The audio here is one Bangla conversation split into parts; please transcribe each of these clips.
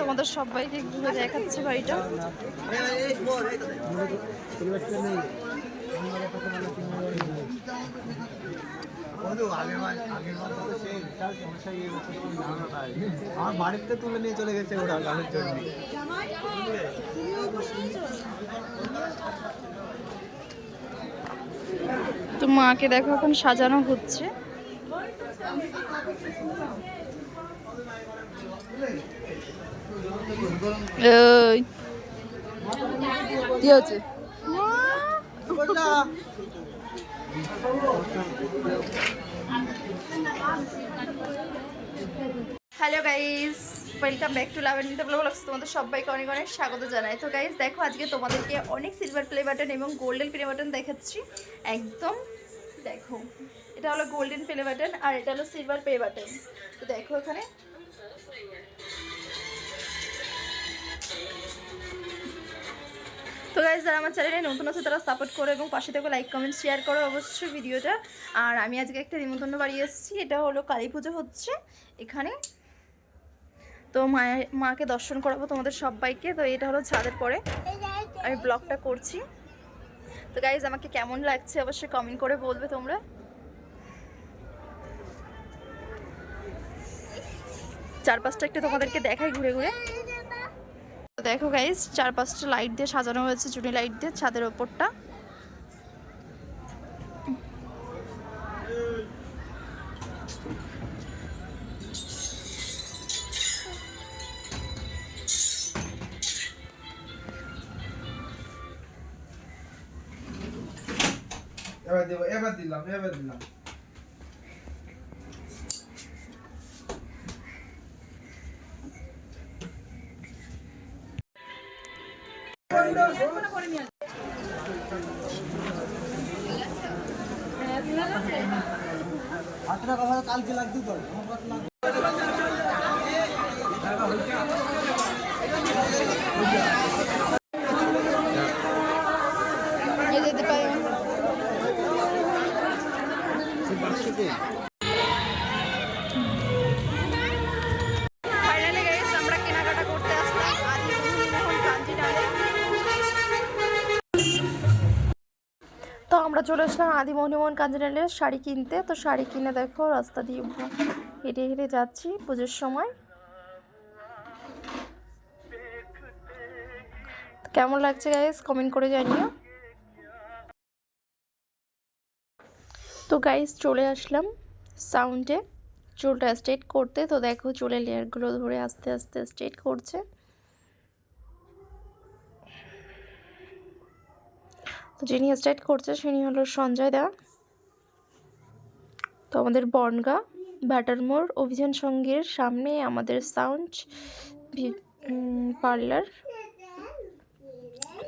তোমাদের সবাইকে ঘুরে দেখাচ্ছি বাড়িটা। তো আমার বাড়িতে তুলে নিয়ে চলে গেছে ওরা গানের জন্য। তো মাকে দেখো এখন সাজানো হচ্ছে। এই, কি হচ্ছে hello guys welcome back to Laven blogs তোমাদের সবাইকে অনেক অনেক স্বাগত জানাই। তো গাইস দেখো আজকে তোমাদেরকে অনেক সিলভার প্লে বাটন এবং গোল্ডেন প্লে বাটন দেখাচ্ছি। একদম দেখো এটা হলো গোল্ডেন প্লে বাটন আর এটা হলো সিলভার প্লে বাটন তো দেখো এখানে তো গাইজ যারা আমার চ্যানেলে নতুন আছে, তারা সাপোর্ট করো এবং পাশে থেকে লাইক কমেন্ট শেয়ার করো অবশ্যই ভিডিওটা। আর আমি আজকে একটা নিমন্ত্রণ বাড়ি এসেছি, এটা হলো কালী পুজো হচ্ছে এখানে। তো মায়ের মাকে দর্শন করাবো তোমাদের সবাইকে। তো এটা হলো ছাদের পরে আমি ব্লগটা করছি। তো গাইজ আমাকে কেমন লাগছে অবশ্যই কমেন্ট করে বলবে তোমরা। চারপাশটা একটু তোমাদেরকে দেখাই ঘুরে ঘুরে। দেখো গাইজ চার পাঁচটা লাইট দিয়ে সাজানো হয়েছে, চুনি লাইট দিয়ে ছাদের ওপরটা। এবার এবার দিলাম এবার দিলাম। কথা কালকে লাগতে তো আমরা চলে আসলাম আদি মোহন কাঞ্জিনালের শাড়ি কিনতে। তো শাড়ি কিনে দেখো, রাস্তা দিয়ে হেঁটে হেঁটে যাচ্ছি পুজোর সময়। কেমন লাগছে গাইস কমেন্ট করে জানিও। তো গাইস চলে আসলাম সাউন্ডে চুলটা স্ট্রেট করতে। তো দেখো চুলের লেয়ারগুলো ধরে আস্তে আস্তে স্ট্রেট করছে। যিনি স্টার্ট করছে তিনি হলো সঞ্জয় দা। তো আমাদের বনগা ব্যাটারমোর অভিযান সঙ্গীর সামনে আমাদের সাউন্ড পার্লার।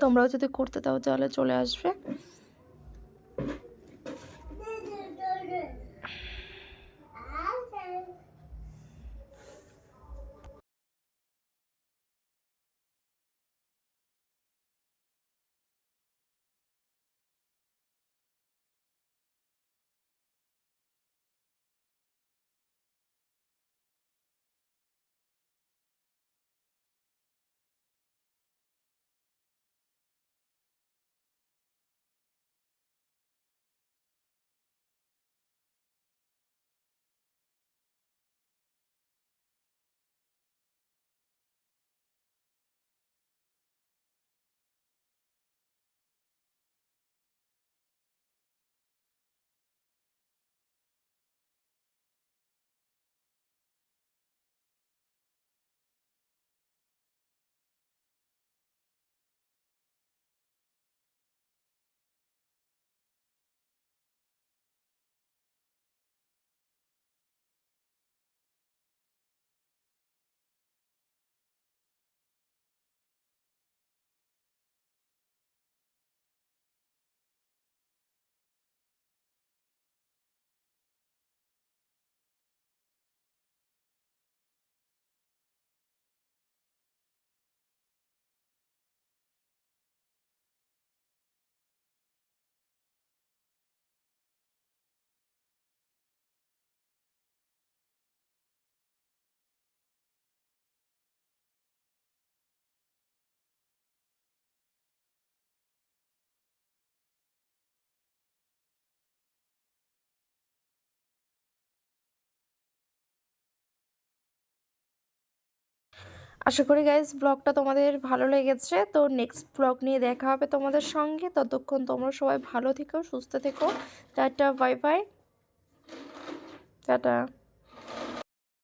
তোমরাও যদি করতে দাও তাহলে চলে আসবে। আশা করি গাইজ ব্লগটা তোমাদের ভালো লেগেছে। তো নেক্সট ব্লগ নিয়ে দেখা হবে তোমাদের সঙ্গে। ততক্ষণ তোমরা সবাই ভালো থেকো, সুস্থ থেকো। Tata bye bye tata.